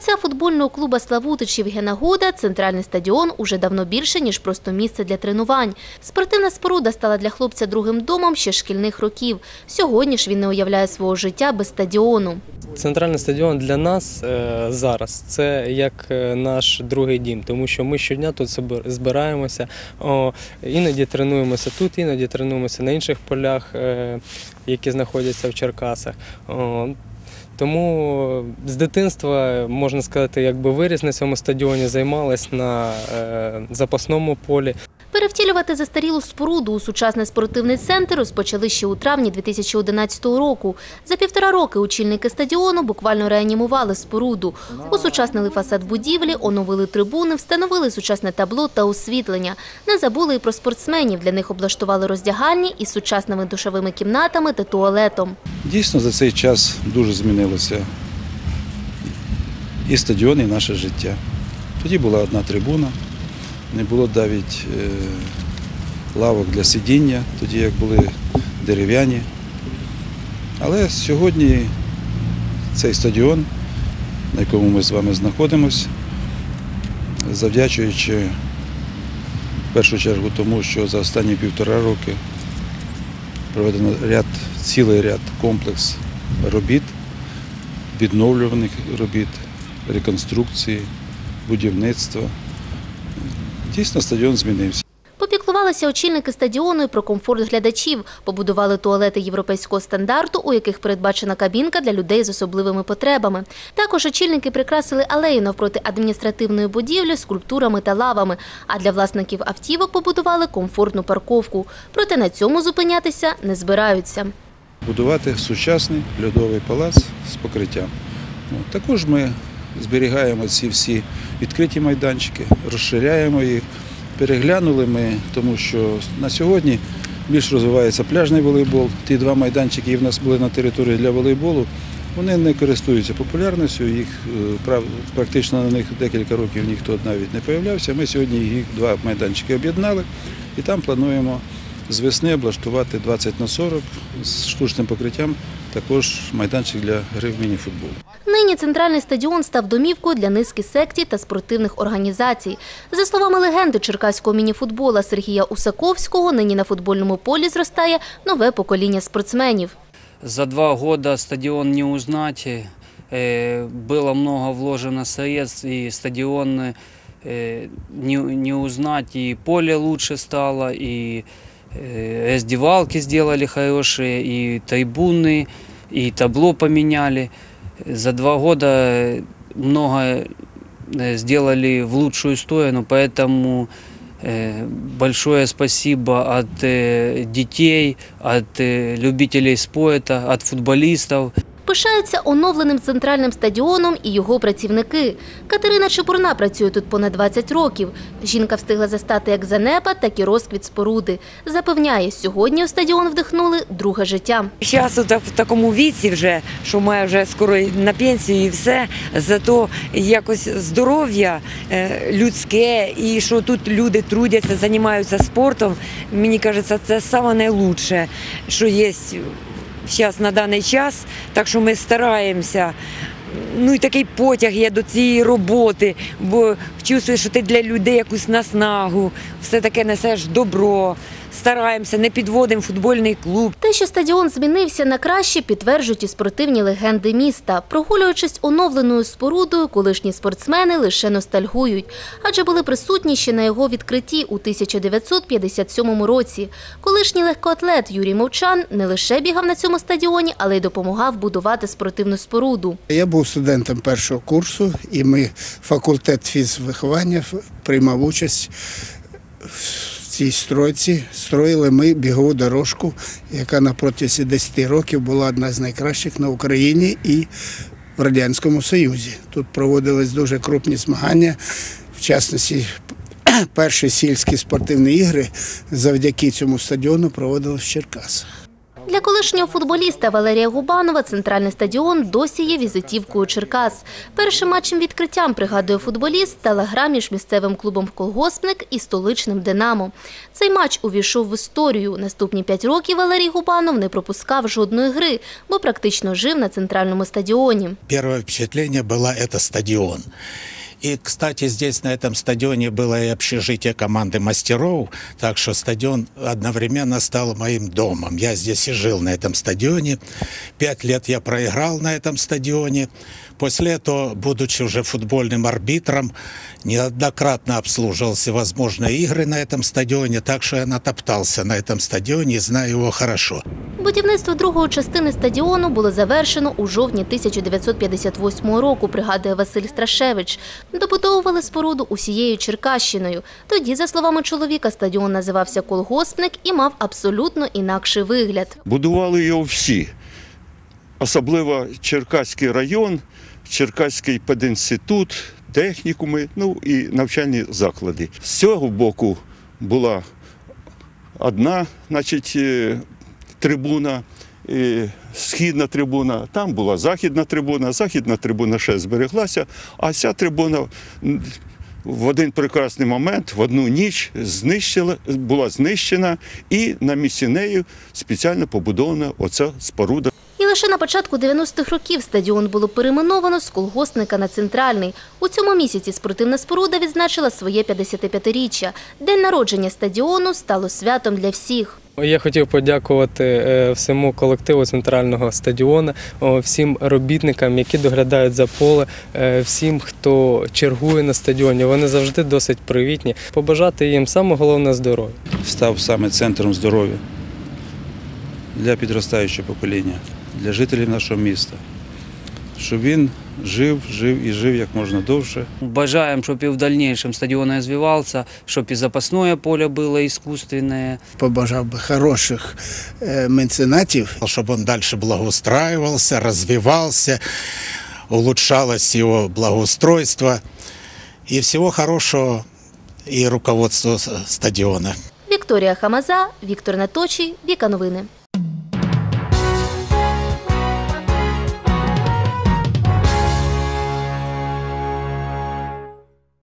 гравця футбольного клубу Славутич Євгена Гуда центральний стадіон уже давно більше, ніж просто місце для тренувань. Спортивна споруда стала для хлопця другим домом ще шкільних років. Сьогодні ж він не уявляє свого життя без стадіону. Центральний стадіон для нас е, зараз це як е, наш другий дім, тому що ми щодня тут збираємося, іноді тренуємося тут, іноді тренуємося на інших полях, е, які знаходяться в Черкасах. Тому з дитинства, можна сказати, якби виріс на цьому стадіоні, займалась на е, запасному полі. Перевтілювати застарілу споруду у сучасний спортивний центр розпочали ще у травні 2011 року. За півтора роки очільники стадіону буквально реанімували споруду. Усучаснили фасад будівлі, оновили трибуни, встановили сучасне табло та освітлення. Не забули і про спортсменів. Для них облаштували роздягальні із сучасними душовими кімнатами та туалетом. Дійсно, за цей час дуже змінилося і стадіон, і наше життя. Тоді була одна трибуна, не було навіть е, лавок для сидіння, тоді як були дерев'яні. Але сьогодні цей стадіон, на якому ми з вами знаходимося, завдячуючи в першу чергу тому, що за останні півтора роки проведено ряд, цілий ряд комплекс робіт, відновлюваних робіт, реконструкції, будівництва. Дійсно, стадіон змінився. Попіклувалися очільники стадіону і про комфорт глядачів, побудували туалети європейського стандарту, у яких передбачена кабінка для людей з особливими потребами. Також очільники прикрасили алеї навпроти адміністративної будівлі скульптурами та лавами, а для власників автівок побудували комфортну парковку. Проте на цьому зупинятися не збираються. Будувати сучасний льодовий палац з покриттям. Також ми зберігаємо ці всі відкриті майданчики, розширяємо їх. Переглянули ми, тому що на сьогодні більш розвивається пляжний волейбол. Ті два майданчики, які в нас були на території для волейболу, вони не користуються популярністю. Їх е, практично на них декілька років ніхто навіть не появлявся. Ми сьогодні їх два майданчики об'єднали і там плануємо з весни облаштувати 20 на 40 з штучним покриттям, також майданчик для гри в міні-футбол. Нині центральний стадіон став домівкою для низки секцій та спортивних організацій. За словами легенди черкаського мініфутбола Сергія Усаковського, нині на футбольному полі зростає нове покоління спортсменів. За два года стадион не узнать. Э, Было много вложено средств, и стадион э, не, не узнать. И поле лучше стало, и э, раздевалки сделали хорошие, и трибуны, и табло поменяли. За два года много э, сделали в лучшую сторону, поэтому Э, Большое спасибо от э, детей, от э, любителей спорта, от футболистов. Пишаються оновленим центральним стадіоном і його працівники. Катерина Чепурна працює тут понад 20 років. Жінка встигла застати як занепад, так і розквіт споруди. Запевняє, сьогодні у стадіон вдихнули друге життя. Зараз в такому віці вже, що має вже скоро на пенсію і все, зато якось здоров'я е, людське і що тут люди трудяться, займаються спортом, мені кажеться, це саме найкраще, що є зараз на даний час. Так що ми стараємося. Ну і такий потяг є до цієї роботи, бо чувствуєш, що ти для людей якусь наснагу, все таке несеш добро, стараємося, не підводимо футбольний клуб. Те, що стадіон змінився на краще, підтверджують і спортивні легенди міста. Прогулюючись оновленою спорудою, колишні спортсмени лише ностальгують, адже були присутні ще на його відкритті у 1957 році. Колишній легкоатлет Юрій Мовчан не лише бігав на цьому стадіоні, але й допомагав будувати спортивну споруду. Я був студентом першого курсу, і ми факультет фізвиховання приймав участь цій стройці. Строїли ми бігову дорожку, яка на протязі 10 років була одна з найкращих на Україні і в Радянському Союзі. Тут проводились дуже крупні змагання, в частності. Перші сільські спортивні ігри завдяки цьому стадіону проводились в Черкасах. Для колишнього футболіста Валерія Губанова центральний стадіон досі є візитівкою Черкас. Першим матчем відкриттям, пригадує футболіст, стала гра між місцевим клубом «Колгоспник» і столичним «Динамо». Цей матч увійшов в історію. Наступні п'ять років Валерій Губанов не пропускав жодної гри, бо практично жив на центральному стадіоні. Первое впечатление было это стадион. И, кстати, здесь на этом стадионе было и общежитие команды мастеров, так что стадион одновременно стал моим домом. Я здесь и жил на этом стадионе. Пять лет я проиграл на этом стадионе. После этого, будучи уже футбольным арбитром, неоднократно обслуживал всевозможные игры на этом стадионе, так что я натоптался на этом стадионе и знаю его хорошо. Будівництво другої частини стадіону було завершено у жовтні 1958 року, пригадує Василь Страшевич. Добудовували споруду усією Черкащиною. Тоді, за словами чоловіка, стадіон називався «Колгоспник» і мав абсолютно інакший вигляд. Будували його всі, особливо Черкаський район, Черкаський пединститут, технікуми, ну і навчальні заклади. З цього боку була одна, значить, е, трибуна. Східна трибуна, там була західна трибуна, західна трибуна ще збереглася, а ця трибуна в один прекрасний момент, в одну ніч знищила, була знищена, і на місці неї спеціально побудована оця споруда. І лише на початку 90-х років стадіон було перейменовано з колгоспника на центральний. У цьому місяці спортивна споруда відзначила своє 55-річчя. День народження стадіону стало святом для всіх. Я хотів подякувати е, всьому колективу центрального стадіону, всім робітникам, які доглядають за поле, е, всім, хто чергує на стадіоні. Вони завжди досить привітні. Побажати їм саме головне здоров'я. Став саме центром здоров'я для підростаючого покоління, для жителів нашого міста Щоб він жив, жив і жив як можна довше. Бажаем, чтобы и в дальнейшем стадион развивался, чтобы и запасное поле было искусственное, Побажав би хороших е, меценатів, чтобы он дальше благоустраивался, развивался, улучшалось его благоустройство и всего хорошего и руководству с- стадиона. Вікторія Хамаза, Віктор Наточий, Віка Новини.